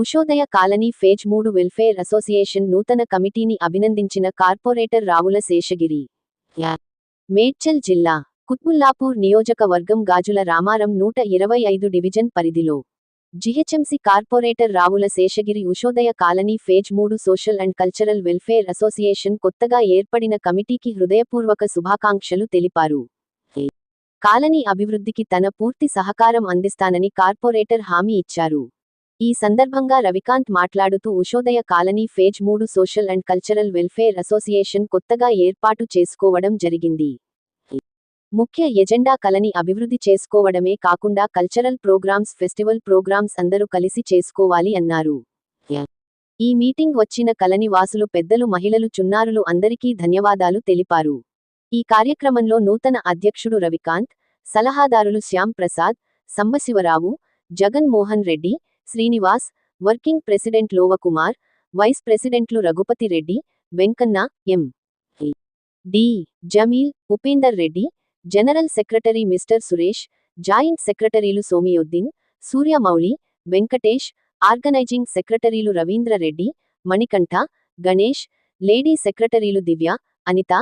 Ushodaya colony phase మూడు welfare association నూతన కమిటీని అభినందించిన కార్పొరేటర్ రావుల శేషగిరి. మేడ్చల్ జిల్లా కుత్బుల్లాపూర్ నియోజకవర్గం గాజుల రామారం నూట ఇరవై ఐదు డివిజన్ పరిధిలో. GHMC corporator Ravula Seshagiri Ushodaya colony phase మూడు social and cultural welfare association కొత్తగా ఏర్పడిన కమిటీకి హృదయపూర్వక శుభాకాంక్షలు తెలిపారు. కాలనీ అభివృద్ధికి తన పూర్తి సహకారం అందిస్తానని కార్పొరేటర్ హామీ ఇచ్చారు. ఈ సందర్భంగా రవికాంత్ మాట్లాడుతూ ఉషోదయ కాలనీ ఫేజ్ మూడు social and cultural welfare association కొత్తగా ఏర్పాటు చేసుకోవడం జరిగింది. ముఖ్య ఎజెండా కలని అభివృద్ధి చేసుకోవడమే కాకుండా కల్చరల్ ప్రోగ్రామ్స్ ఫెస్టివల్ ప్రోగ్రామ్స్ అందరూ కలిసి చేసుకోవాలి అన్నారు. ఈ మీటింగ్ వచ్చిన కలని వాసులు పెద్దలు మహిళలు చున్నారులు అందరికీ ధన్యవాదాలు తెలిపారు. ఈ కార్యక్రమంలో నూతన అధ్యక్షుడు రవికాంత్ సలహాదారులు Shyamprasad Sambasivarao Jagan Mohan Reddy Srinivas working president Lovakumar vice ప్రెసిడెంట్లు Raghupathi Reddy Venkanna M. D. Jameel Upender Reddy general secretary mister Suresh joint సెక్రటరీలు సోమియుద్దీన్ సూర్యమౌళి వెంకటేష్ ఆర్గనైజింగ్ సెక్రటరీలు రవీంద్ర రెడ్డి మణికంఠ గణేష్ లేడీ సెక్రటరీలు దివ్య అనిత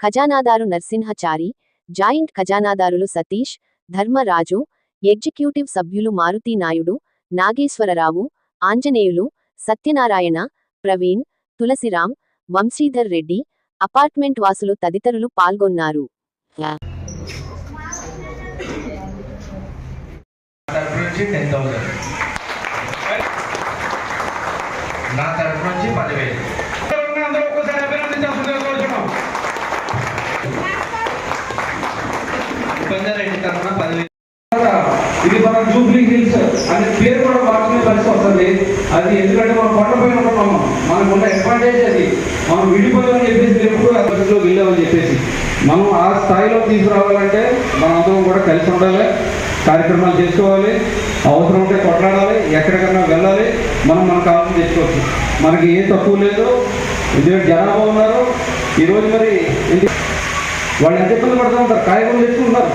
ఖజానాదారు నర్సింహచారి జాయింట్ ఖజానాదారులు సతీష్ ధర్మరాజు ఎగ్జిక్యూటివ్ సభ్యులు మారుతి నాయుడు నాగేశ్వరరావు ఆంజనేయులు సత్యనారాయణ ప్రవీణ్ తులసిరాం వంశీధర్ రెడ్డి అపార్ట్మెంట్ వాసులు తదితరులు పాల్గొన్నారు. నా నుంచి పదివేలు. తరఫున పదివేలు ఇది మన జూబ్లీ హిల్స్ అనే పేరు కూడా వాడుకునే పరిస్థితి వస్తుంది. అది ఎందుకంటే మనం కొండపైన ఉన్నాము మనకున్న అడ్వాంటేజ్ అది. మనం విడిపోయామని చెప్పేసి ఎప్పుడు అభివృద్ధిలో వెళ్ళామని చెప్పేసి. మనం ఆ స్థాయిలో తీసుకురావాలంటే మనందరం కూడా కలిసి ఉండాలి కార్యక్రమాలు చేసుకోవాలి అవసరం ఉంటే కొట్లాడాలి ఎక్కడికన్నా వెళ్ళాలి మనం మన కాలం తెచ్చుకోవచ్చు. మనకి ఏ తక్కువ లేదు. ఎందుకంటే జనాభా ఉన్నారు. ఈరోజు మరి వాళ్ళు ఎంత ఇబ్బంది పడుతూ ఉంటారు? కాయగూరలు తెచ్చుకుంటున్నారు.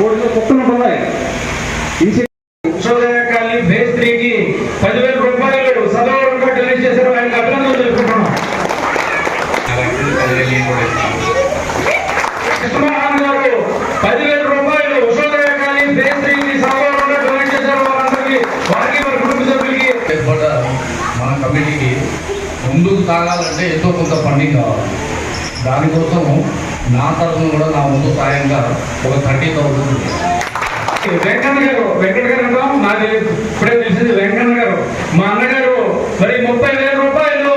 రోడ్లు కుక్కలు ఉంటున్నాయి ఇన్సి- ఉషోదయ కాలనీ ఫేజ్ త్రీకి పదివేల రూపాయలు సదవరంగా డొనేట్ చేశారు ఆయనకు అభినందనలు తెలుపుకుంటున్నాం కృష్ణమోహన్ గారు పదివేల రూపాయలు ఉషోదయ కాలనీ ఫేజ్ త్రీకి సదవరంగా డొనేట్ చేశారు వారందరికీ వారికి వారి కుటుంబ సభ్యులకి కూడా మన కమిటీకి ముందుకు సాగాలంటే ఎంతో కొంత ఫండింగ్ కావాలి. దానికోసం నా తరఫున కూడా నా ముందు సాయంగా ఒక థర్టీ థౌసండ్ వెంకన్న గారు వెంకట గారు అంటాం నాకు తెలియదు ఇప్పుడే తెలిసింది వెంకన్న గారు. మా అన్నగారు మరి ముప్పై వేల రూపాయలు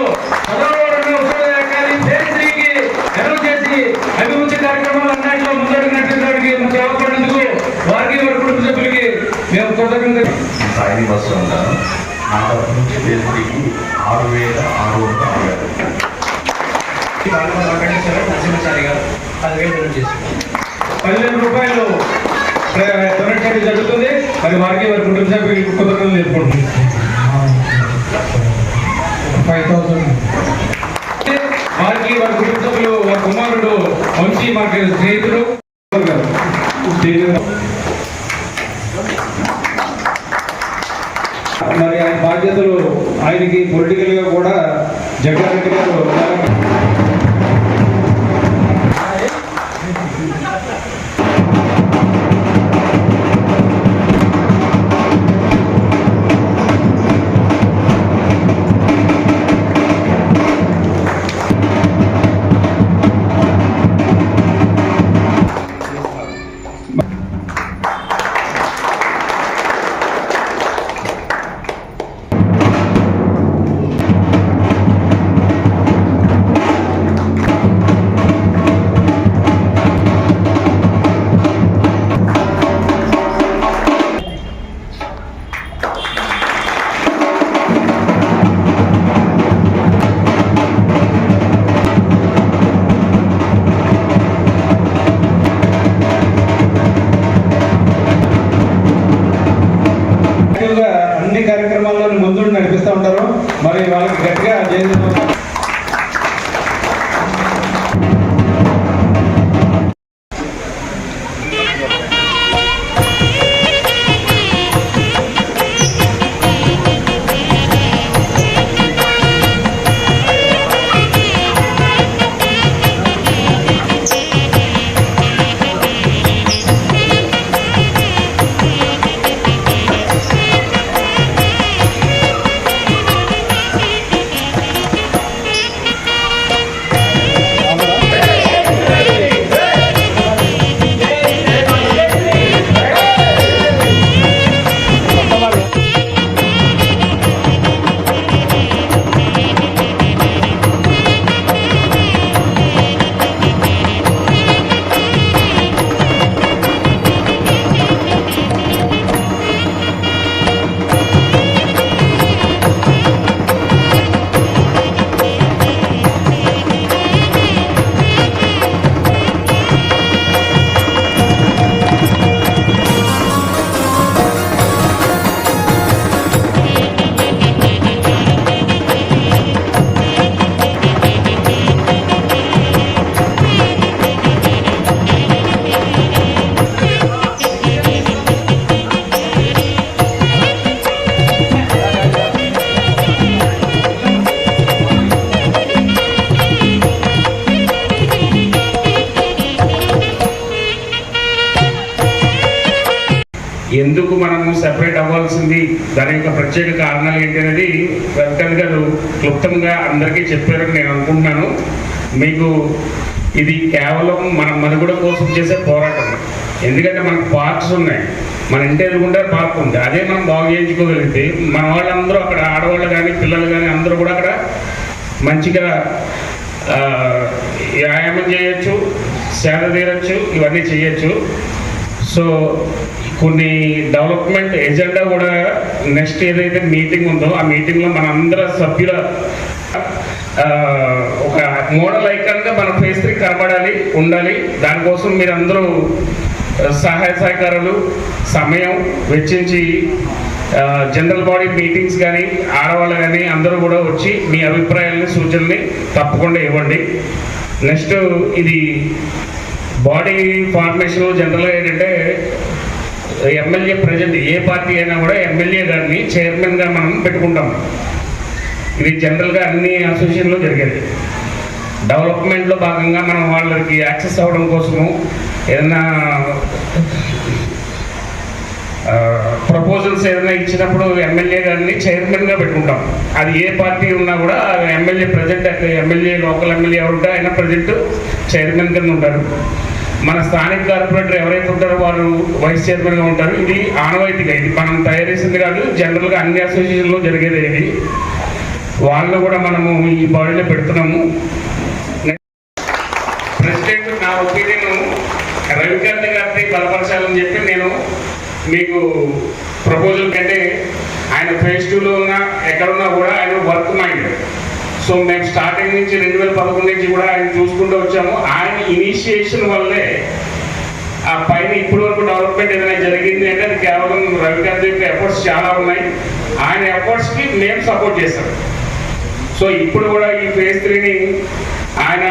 చేసి అభివృద్ధి కార్యక్రమాలు అన్నింటిలో ముందడుగు నడిపించడానికి మాకు అవపడినందుకు వారికి వారి కుటుంబ సభ్యులకి మేము కృతజ్ఞత సాయి బస్సు ఉంటాను నా నుంచి ఆరు వేల ఆరు వందల అరవై నరసింహచారి గారు పదివేలు డొనేట్ చేశారు పదివేల రూపాయలు. డొనేట్ చేయడం జరుగుతుంది. మరి వారికి వారి కుటుంబ సభ్యులు కృతజ్ఞతలు తెలుపుకుంటున్నాం ఎందుకు మనము సెపరేట్ అవ్వాల్సింది? దాని యొక్క ప్రత్యేక కారణాలు ఏంటి అనేది వెంకట్ గారు క్లుప్తంగా అందరికీ చెప్పారని నేను అనుకుంటున్నాను. మీకు ఇది కేవలం మన మనుగడ కోసం చేసే పోరాటం. ఎందుకంటే మనకు పార్క్స్ ఉన్నాయి. మన ఇంటి ఎదురుకుంటే పార్క్ ఉంది. అదే మనం బాగు చేయించుకోగలిగితే మన వాళ్ళందరూ అక్కడ ఆడవాళ్ళు కానీ పిల్లలు కానీ అందరూ కూడా అక్కడ మంచిగా వ్యాయామం చేయొచ్చు సేద తీరచ్చు ఇవన్నీ చేయొచ్చు. సో కొన్ని డెవలప్మెంట్ ఎజెండా కూడా నెక్స్ట్ ఏదైతే మీటింగ్ ఉందో ఆ మీటింగ్లో మన అందర సభ్యుల ఒక మోడల్ ఐకాన్గా మన ఫేస్ త్రీ కనబడాలి ఉండాలి. దానికోసం మీరు అందరూ సహాయ సహకారాలు సమయం వెచ్చించి జనరల్ బాడీ మీటింగ్స్ కానీ ఆడవాళ్ళు కానీ అందరూ కూడా వచ్చి మీ అభిప్రాయాలని సూచనల్ని తప్పకుండా ఇవ్వండి. నెక్స్ట్ ఇది బాడీ ఫార్మేషన్ జనరల్గా ఏంటంటే ఎమ్మెల్యే ప్రజెంట్ ఏ పార్టీ అయినా కూడా ఎమ్మెల్యే గారిని చైర్మన్గా మనం పెట్టుకుంటాం. ఇది జనరల్గా అన్ని అసోసియేషన్లో జరిగేది. డెవలప్మెంట్లో భాగంగా మనం వాళ్ళకి యాక్సెస్ అవ్వడం కోసము ఏదైనా ప్రపోజల్స్ ఏదైనా ఇచ్చినప్పుడు ఎమ్మెల్యే గారిని చైర్మన్గా పెట్టుకుంటాం. అది ఏ పార్టీ ఉన్నా కూడా MLA present MLA local MLA ఎవరుంటే ఆయన ప్రజెంట్ చైర్మన్ కింద ఉంటారు. మన స్థానిక కార్పొరేటర్ ఎవరైతే ఉంటారో వారు వైస్ చైర్మన్గా ఉంటారు. ఇది ఆనవాయితీగా ఇది మనం తయారు చేసింది కాదు జనరల్గా అన్ని అసోసియేషన్లో జరిగేది ఇది. వాళ్ళు కూడా మనము ఈ బాడీలో పెడుతున్నాము. ప్రెసిడెంట్ నా ఒపీనియన్ రవికాంత్ గారిని బలపరచాలని చెప్పి నేను మీకు ప్రపోజల్ కంటే ఆయన ఫేస్ టూలో ఉన్న ఎక్కడున్నా కూడా ఆయన వర్క్ మైండ్. సో మేము స్టార్టింగ్ నుంచి రెండు వేల పదకొండు నుంచి కూడా ఆయన చూసుకుంటూ వచ్చాము. ఆయన ఇనిషియేషన్ వల్లే ఆ పైన ఇప్పటి వరకు డెవలప్మెంట్ ఏదైనా జరిగింది అంటే అది కేవలం రవికాంత్ యొక్క ఎఫర్ట్స్ చాలా ఉన్నాయి. ఆయన ఎఫర్ట్స్కి మేము సపోర్ట్ చేస్తాం సో ఇప్పుడు కూడా ఈ ఫేజ్ త్రీని ఆయన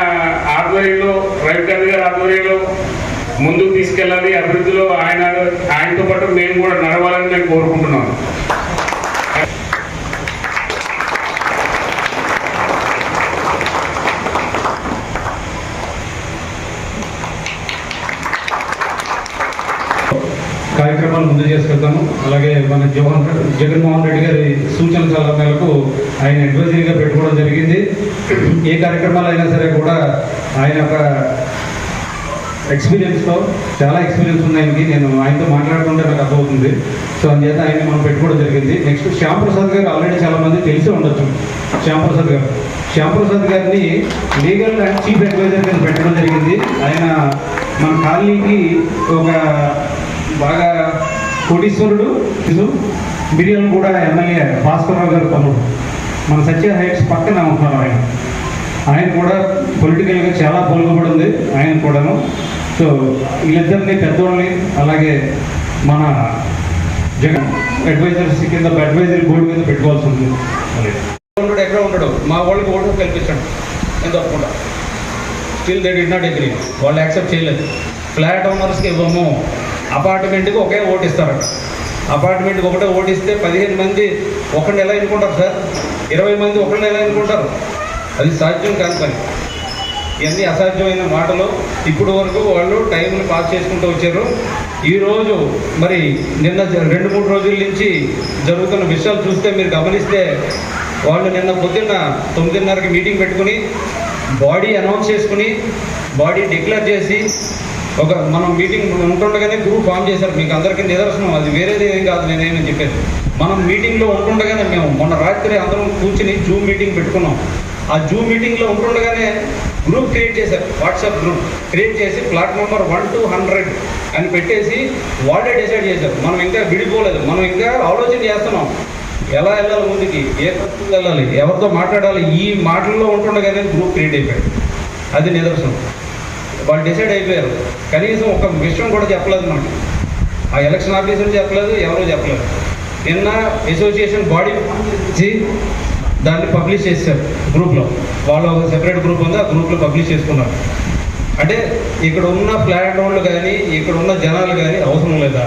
ఆధ్వర్యంలో రవికాంత్ గారి ఆధ్వర్యంలో ముందుకు తీసుకెళ్ళాలి. అభివృద్ధిలో ఆయన ఆయనతో పాటు మేము కూడా నడవాలని మేము కోరుకుంటున్నాం. కార్యక్రమాలు చేసుకెళ్తాము. అలాగే మన జగన్ జగన్మోహన్ రెడ్డి గారి సూచన సలహా మేరకు ఆయన అడ్వైజరీగా పెట్టుకోవడం జరిగింది. ఏ కార్యక్రమాలు అయినా సరే కూడా ఆయన ఒక ఎక్స్పీరియన్స్తో చాలా ఎక్స్పీరియన్స్ ఉంది ఆయనకి. నేను ఆయనతో మాట్లాడుతుంటే నాకు అర్థమవుతుంది. సో అందుచేత ఆయన మనం పెట్టుకోవడం జరిగింది. నెక్స్ట్ శ్యామ్ ప్రసాద్ గారు ఆల్రెడీ చాలామంది తెలిసే తెలిసి ఉండొచ్చు. శ్యామ్ ప్రసాద్ గారు. శ్యామ్ ప్రసాద్ గారిని లీగల్ అండ్ చీఫ్ అడ్వైజర్ కింద పెట్టడం జరిగింది. ఆయన మన కాలనీకి ఒక బాగా కోటీశ్వరుడు మిరియల్ కూడా ఎమ్మెల్యే భాస్కర్రావు గారు తమ్ముడు. మన సత్య హైట్స్ పక్కన ఉంటున్నారు ఆయన. ఆయన కూడా పొలిటికల్గా చాలా పొలుగుబడి ఉంది ఆయన కూడాను. సో వీళ్ళిద్దరిని పెద్దోళ్ళని అలాగే మన జగన్ అడ్వైజర్స్ కింద అడ్వైజరీ బోర్డు మీద పెట్టుకోవాల్సి ఉంది ఎక్కడ ఉండడు మా వాళ్ళకి ఓటు కల్పించండి నేను తప్పకుండా. Still they did not agree వాళ్ళు యాక్సెప్ట్ చేయలేదు. ఫ్లాట్ ఓనర్స్కి ఇవ్వము. అపార్ట్మెంట్కి ఒకే ఓటు ఇస్తారట. అపార్ట్మెంట్కి ఒకటే ఓటు ఇస్తే పదిహేను మంది ఒకరిని ఎలా ఎన్నుకుంటారు సార్. ఇరవై మంది ఒకరిని ఎలా ఎన్నుకుంటారు. అది సాధ్యం కాని పని. ఇవన్నీ అసాధ్యమైన మాటలు. ఇప్పుడు వరకు వాళ్ళు టైంని పాస్ చేసుకుంటూ వచ్చారు. ఈరోజు మరి నిన్న జ- రెండు మూడు రోజుల నుంచి జరుగుతున్న విషయాలు చూస్తే మీరు గమనిస్తే వాళ్ళు నిన్న పొద్దున్న తొమ్మిదిన్నరకి మీటింగ్ పెట్టుకుని బాడీ అనౌన్స్ చేసుకుని బాడీ డిక్లేర్ చేసి ఒక మనం మీటింగ్ ఉంటుండగానే గ్రూప్ ఫామ్ చేశారు. మీకు అందరికీ నిదర్శనం. అది వేరేది ఏం కాదు నేనేమని చెప్పేది. మనం మీటింగ్లో ఉంటుండగానే మేము మొన్న రాత్రి అందరం కూర్చుని జూమ్ మీటింగ్ పెట్టుకున్నాం. ఆ జూమ్ మీటింగ్లో ఉంటుండగానే గ్రూప్ క్రియేట్ చేశారు. వాట్సాప్ గ్రూప్ క్రియేట్ చేసి plot number one to hundred అని పెట్టేసి వాళ్ళే డిసైడ్ చేశారు. మనం ఇంకా విడిపోలేదు. మనం ఇంకా ఆలోచన చేస్తున్నాం. ఎలా వెళ్ళాలి ముందుకి? ఏ పద్ధతిలో వెళ్ళాలి? ఎవరితో మాట్లాడాలి? ఈ మాటల్లో ఉంటుండగానే గ్రూప్ క్రియేట్ అయిపోయాడు అది నిదర్శనం. వాళ్ళు డిసైడ్ అయిపోయారు. కనీసం ఒక విషయం కూడా చెప్పలేదు మనకి ఆ ఎలక్షన్ ఆఫీసర్ చెప్పలేదు ఎవరూ చెప్పలేదు. నిన్న అసోసియేషన్ బాడీ దాన్ని పబ్లిష్ చేశారు గ్రూప్లో వాళ్ళు ఒక సెపరేట్ గ్రూప్ ఉంది ఆ గ్రూప్లో పబ్లిష్ చేసుకున్నారు. అంటే ఇక్కడ ఉన్న ప్లాట్ఫామ్లు కానీ ఇక్కడ ఉన్న జనాలు కానీ అవసరం లేదా?